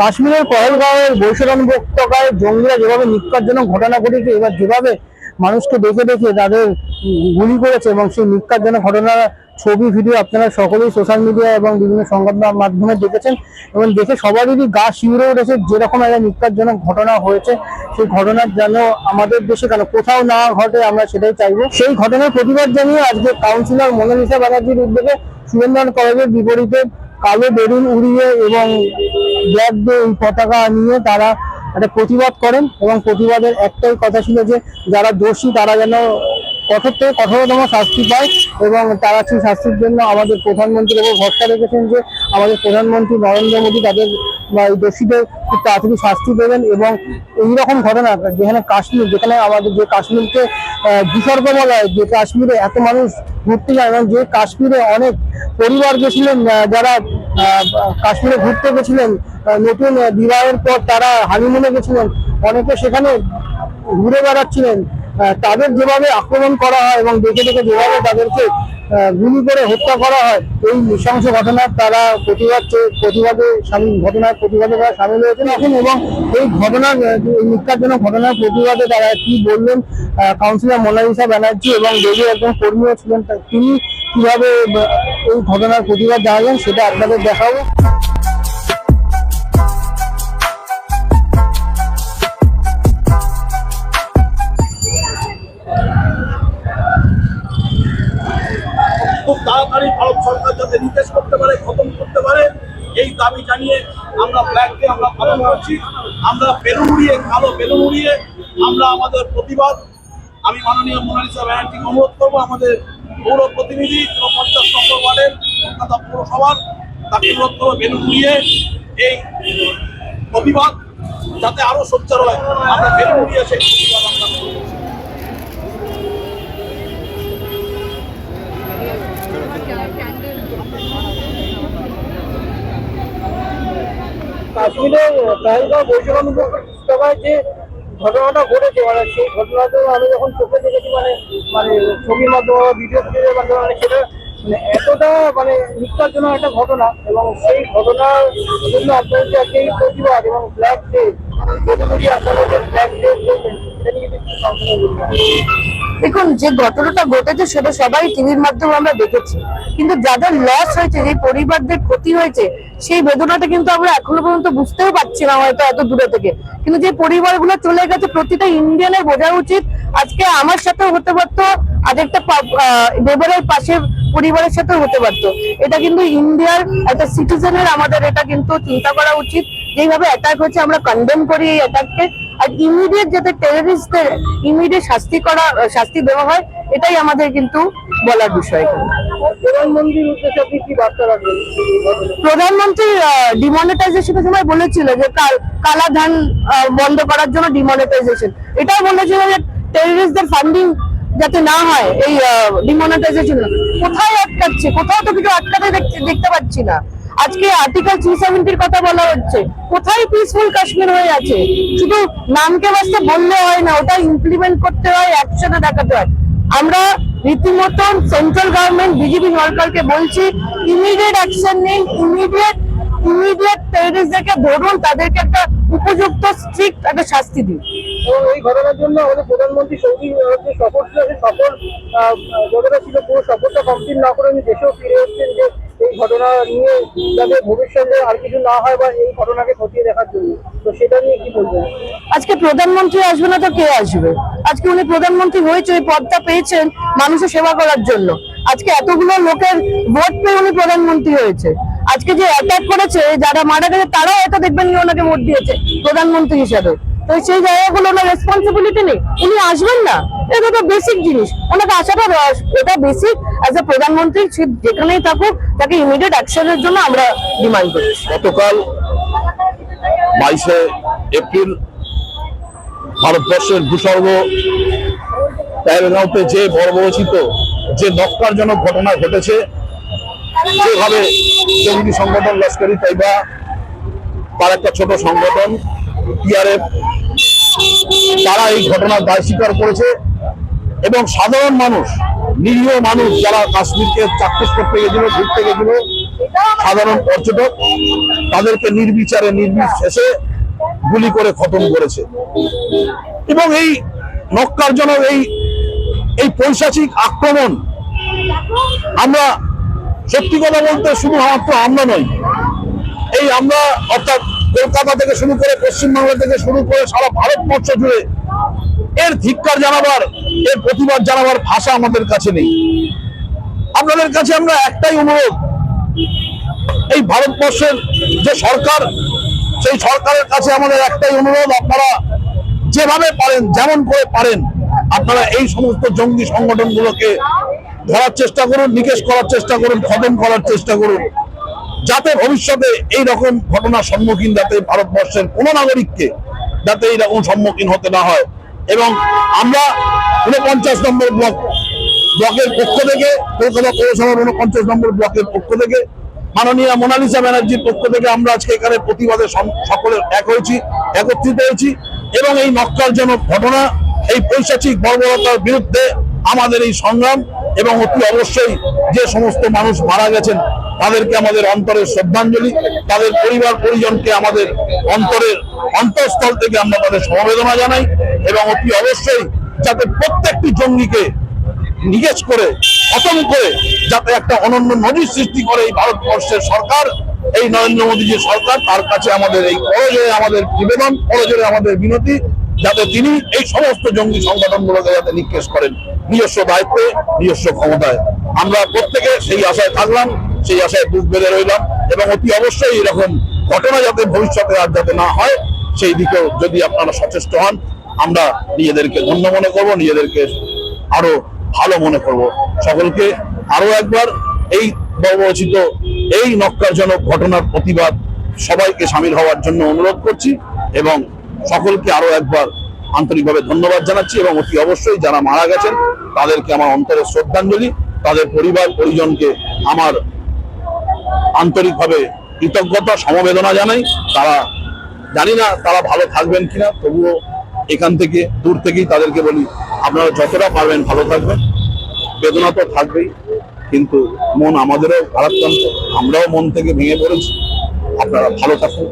কাশ্মীরের পহলগাঁওয়ের বৈশরণ উপত্যকায় জঙ্গিরা যেভাবে নিকারজনক ঘটনা ঘটেছে, এবার যেভাবে মানুষকে দেখে দেখে তাদের গুলি করেছে এবং সেই নিকারজনক ঘটনার ছবি, ভিডিও আপনারা সকলেই সোশ্যাল মিডিয়া এবং বিভিন্ন সংবাদ মাধ্যমে দেখেছেন এবং দেখে সবারই গা শিউরে উঠেছে যেরকম একটা নিকারজনক ঘটনা হয়েছে। সেই ঘটনার যেন আমাদের দেশে কেন কোথাও না ঘটে আমরা সেটাই চাইব। সেই ঘটনার প্রতিবাদ জানিয়ে আজকে কাউন্সিলর মোনালিসা ব্যানার্জির উদ্যোগে সুরেন্দ্রনাথ কলেজের বিপরীতে কালো বেলুন উড়িয়ে এবং ব্ল্যাক ডে এই পতাকা নিয়ে তারা একটা প্রতিবাদ করেন এবং প্রতিবাদের একটাই কথা ছিল যে যারা দোষী তারা যেন কঠোর থেকে কঠোরতম শাস্তি পায় এবং তারা সেই শাস্তির জন্য আমাদের প্রধানমন্ত্রীর উপর ভরসা রেখেছেন যে আমাদের প্রধানমন্ত্রী নরেন্দ্র মোদী তাদের দোষীদের খুব তাড়াতাড়ি শাস্তি দেবেন এবং এইরকম ঘটনা যেখানে কাশ্মীর, যেখানে আমাদের যে কাশ্মীরকে বিসর্গ বলা হয় যে কাশ্মীরে এত মানুষ ঘুরতে যায় এবং যে কাশ্মীরে অনেক পরিবার গেছিলেন যারা কাশ্মীরে ঘুরতে গেছিলেন নতুন বিবাহের পর তারা হানিমুনে গেছিলেন, অনেকে সেখানে ঘুরে বেড়াচ্ছিলেন। তাদের যেভাবে আক্রমণ করা হয় এবং দেখে দেখে যেভাবে তাদেরকে গুলি করে হত্যা করা হয়, এই নৃশংস ঘটনার তারা প্রতিবাদ, প্রতিবাদে ঘটনার প্রতিবাদে তারা সামিল হয়েছেন এখন এবং এই ঘটনার নিকারজনক ঘটনার প্রতিবাদে তারা কি বললেন কাউন্সিলর মোনালিসা ব্যানার্জি এবং দেবী একজন কর্মীও ছিলেন তিনি কীভাবে এই ঘটনার প্রতিবাদ জানালেন সেটা আপনাদের দেখাবো। তাড়াতাড়ি ভারত সরকার যাতে নির্দেশ করতে পারে, খতম করতে পারে, এই দাবি জানিয়ে আমরা ফ্ল্যাগকে আমরা পালন করছি। আমরা বেলুন উড়িয়ে, কালো বেলুন উড়িয়ে আমরা আমাদের প্রতিবাদ, আমি মাননীয় মোনালিসা ব্যানার্জিকে অনুরোধ করব, আমাদের পৌর প্রতিনিধি পঞ্চাশ নম্বর ওয়ার্ডের কলকাতা পৌরসভার তাকে অনুরোধ করব বেলুন উড়িয়ে এই প্রতিবাদ যাতে আরও সোচ্চার হয়। আমরা বেলুন উড়িয়ে সেই প্রতিবাদ আমরা কাশ্মীরের পেহেলগাঁও বৈশাখান উপত্যকায় যে ঘটনাটা ঘটেছে মানে সেই ঘটনাটা আমি যখন চোখে দেখেছি মানে মানে ছবির মাধ্যমে ভিডিও ক্লিপের মাধ্যমে মানে সেটা মানে এতটা মানে জন্য একটা ঘটনা এবং সেই ঘটনার জন্য আপনাদের যে আজকে প্রতিবাদ এবং ব্ল্যাক ডে প্রতিনিধি আপনাদের ব্ল্যাক ডে সেটা নিয়ে দেখুন, যে ঘটনাটা ঘটেছে সেটা সবাই টিভির মাধ্যমে আমরা দেখেছি। কিন্তু যাদের লস হয়েছে, যে পরিবারদের ক্ষতি হয়েছে, সেই বেদনাটা কিন্তু আমরা এখনও পর্যন্ত বুঝতেও পারছি না হয়তো এত দূরে থেকে। কিন্তু যে পরিবারগুলো চলে গেছে, প্রতিটা ইন্ডিয়ানের বোঝা উচিত। আজকে আমার সাথেও হতে পারতো আরেকটা লেবারের পাশের পরিবারের সাথেও হতে পারতো। এটা কিন্তু ইন্ডিয়ার একটা সিটিজেনের আমাদের এটা কিন্তু চিন্তা করা উচিত। যেভাবে অ্যাটাক হচ্ছে আমরা কন্ডেম করি এই অ্যাটাককে আর ইমিডিয়েট যাতে টেররিস্টদের ইমিডিয়েট শাস্তি করা শাস্তি দেওয়া হয় এটাই আমাদের কিন্তু বলার বিষয়। প্রধানমন্ত্রীর উদ্দেশ্যে আপনি কি বার্তা রাখবেন? প্রধানমন্ত্রী ডিমনিটাইজেশনের সময় বলেছিল যে কাল- ধান বন্ধ করার জন্য ডিমনিটাইজেশন এটাও বলেছিল যে টেররিস্টদের ফান্ডিং যাতে না হয় এই ডিমনিটাইজেশন কোথায় আটকাচ্ছে? কোথাও তো কিছু আটকাতে দেখতে পাচ্ছি না। আজকে আর্টিকেল থ্রি সেভেন্টির কথা বলা হচ্ছে। কোথায় পিসফুল কাশ্মীর হয়ে আছে? শুধু নামকে বাস্তে বললে হয় না, ওটা ইমপ্লিমেন্ট করতে হয় অ্যাকশনে দেখাতে হয়। আমরা রীতিমতন সেন্ট্রাল গভর্নমেন্ট বিজেপি সরকারকে বলছি ইমিডিয়েট অ্যাকশন নিন ইমিডিয়েট ইমিডিয়েট টেররিস্টদেরকে ধরুন, তাদেরকে একটা উপযুক্ত স্ট্রিক্ট একটা শাস্তি দিন। এবং এই ঘটনার জন্য আমাদের প্রধানমন্ত্রী সৌদি যে সফর ছিল সেই যতটা ছিল পুরো সফরটা কমপ্লিট না করে দেশেও ফিরে এসেছেন যে ঘটনা নিয়ে যাতে ভবিষ্যতে আর কিছু না হয় বা এই ঘটনাকে খতিয়ে দেখার জন্য। তো সেটা নিয়ে কি বলবেন? আজকে প্রধানমন্ত্রী আসবে না তো কে আসবে? আজকে উনি প্রধানমন্ত্রী হয়েছে ওই পদটা পেয়েছেন মানুষের সেবা করার জন্য। আজকে এতগুলো লোকের ভোট পেয়ে উনি প্রধানমন্ত্রী হয়েছে। আজকে যে অ্যাটাক করেছে, যারা মারা গেছে, তারাও এটা দেখবেন নিয়ে ওনাকে ভোট দিয়েছে প্রধানমন্ত্রী হিসাবে। তো সেই জায়গাগুলো ওনার রেসপন্সিবিলিটি নেই। উনি আসবেন না? এটা তো বেসিক জিনিস। ওনাকে আসাটা এটা বেসিক অ্যাজ এ প্রধানমন্ত্রী, সে যেখানেই থাকুক, তাকে ইমিডিয়েট অ্যাকশনের জন্য আমরা ডিমান্ড করছি গতকাল বাইশে এপ্রিল ভারতবর্ষের ভূস্বর্গ পেহেলগাঁওতে যে বর্বরচিত, যে নক্কারজনক ঘটনা ঘটেছে, যেভাবে জঙ্গি সংগঠন লস্করি তাইবা, তার একটা ছোট সংগঠন টিআরএফ তারা এই ঘটনার দায় স্বীকার করেছে। এবং সাধারণ মানুষ, নিরীহ মানুষ যারা কাশ্মীরকে চাক্ষুষ করতে গেছিল, ঘুরতে গেছিল, সাধারণ পর্যটক, তাদেরকে নির্বিচারে নির্বিশেষে গুলি করে খতম করেছে। এবং এই নক্কারজনক, এই এই পৈশাচিক আক্রমণ আমরা সত্যি কথা বলতে শুধুমাত্র আমরা নই। এই আমরা অর্থাৎ কলকাতা থেকে শুরু করে পশ্চিমবাংলা থেকে শুরু করে সারা ভারতবর্ষ জুড়ে এর ধিক্কার জানাবার, এর প্রতিবাদ জানাবার ভাষা আমাদের কাছে নেই। আপনাদের কাছে আমরা একটাই অনুরোধ, এই ভারতবর্ষের যে সরকার, সেই সরকারের কাছে আমাদের একটাই অনুরোধ, আপনারা যেভাবে পারেন, যেমন করে পারেন, আপনারা এই সমস্ত জঙ্গি সংগঠনগুলোকে ধরার চেষ্টা করুন, নিকেশ করার চেষ্টা করুন, খতম করার চেষ্টা করুন, যাতে ভবিষ্যতে এই রকম ঘটনার সম্মুখীন যাতে ভারতবর্ষের কোনো নাগরিককে যাতে এই রকম সম্মুখীন হতে না হয়। এবং আমরা উনপঞ্চাশ নম্বর ব্লক, ব্লকের পক্ষ থেকে, কলকাতা পৌরসভার উনপঞ্চাশ নম্বর ব্লকের পক্ষ থেকে, মাননীয় মোনালিসা ব্যানার্জির পক্ষ থেকে আমরা আজকে এখানে প্রতিবাদে সকলে এক হয়েছি, একত্রিত হয়েছি এবং এই নক্কারজনক ঘটনা, এই পৈশাচিক বর্বরতার বিরুদ্ধে আমাদের এই সংগ্রাম এবং অতি অবশ্যই যে সমস্ত মানুষ মারা গেছেন, তাদেরকে আমাদের অন্তরের শ্রদ্ধাঞ্জলি, তাদের পরিবার পরিজনকে আমাদের অন্তরের অন্তঃস্থল থেকে আমরা তাদের সমবেদনা জানাই। এবং অতি অবশ্যই যাতে প্রত্যেকটি জঙ্গিকে নিকেশ করে, খতম করে, যাতে একটা অনন্য নজির সৃষ্টি করে এই ভারতবর্ষের সরকার, এই নরেন্দ্র মোদী যে সরকার, তার কাছে আমাদের এই করজোরে আমাদের নিবেদন করজোরে আমাদের বিনতি, যাতে তিনি এই সমস্ত জঙ্গি সংগঠনগুলোকে যাতে নিকেশ করেন। নিজস্ব দায়িত্বে, নিজস্ব ক্ষমতায়। আমরা প্রত্যেকে সেই আশায় থাকলাম, সেই আশায় বুক বেঁধে রইলাম এবং অতি অবশ্যই এরকম ঘটনা যাতে ভবিষ্যতে আর যাতে না হয়, সেই দিকেও যদি আপনারা সচেষ্ট হন আমরা নিজেদেরকে ধন্য মনে করব, নিজেদেরকে আরও ভালো মনে করব। সকলকে আরও একবার এই বর্বরচিত এই নক্কারজনক ঘটনার প্রতিবাদ সবাইকে সামিল হওয়ার জন্য অনুরোধ করছি এবং সকলকে আরও একবার আন্তরিকভাবে ধন্যবাদ জানাচ্ছি এবং অতি অবশ্যই যারা মারা গেছেন, তাদেরকে আমার অন্তরে শ্রদ্ধাঞ্জলি, তাদের পরিবার, পরিজনকে আমার আন্তরিকভাবে কৃতজ্ঞতা, সমবেদনা জানাই। তারা জানি না তারা ভালো থাকবেন কিনা, তবুও এখান থেকে দূর থেকেই তাদেরকে বলি, আপনারা যতটা পারবেন ভালো থাকবেন। বেদনা তো থাকবেই, কিন্তু মন আমাদেরও খারাপ আমরাও মন থেকে ভেঙে পড়েছি। আপনারা ভালো থাকুন।